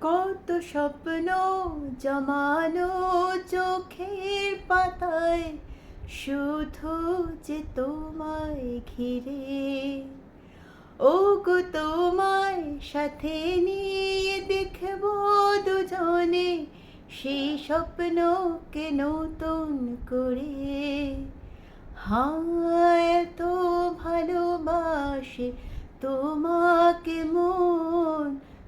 কত স্বপ্ন জমানো চোখের পাতায়, শুধু যে তোমায় ঘিরে। ও গো তোমায় সাথে নিয়ে দেখব দুজনে সেই স্বপ্নকে নতুন করে। হায় তো ভালোবাসে তোমাকে মন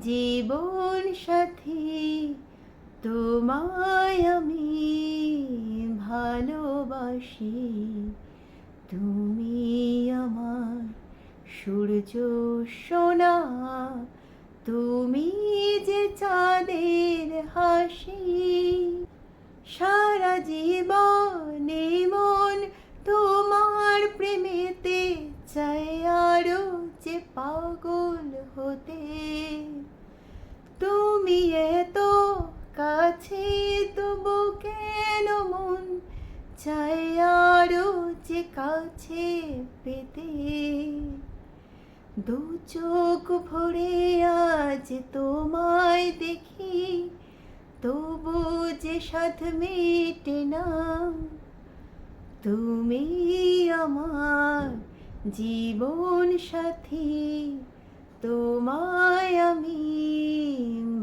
জীবন সাথী, তোমায় আমি ভালোবাসি। তুমি আমার সূর্য সোনা, তুমি যে চাঁদের হাসি। সারা জীবনে মন তোমার প্রেমেতে চাই আরও যে পাগল হতে। তুমি এত কাছে তবু কেন মন চাই আরও যে কাছে পেতে? দু চোখ ভরে আজ তোমায় দেখি, তবু যে সাথ মেটে না। তুমি আমার জীবন সাথী, তোমায় আমি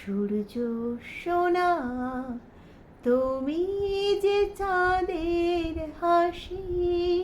সূর্য সোনা তুমি যে চাঁদের হাসি।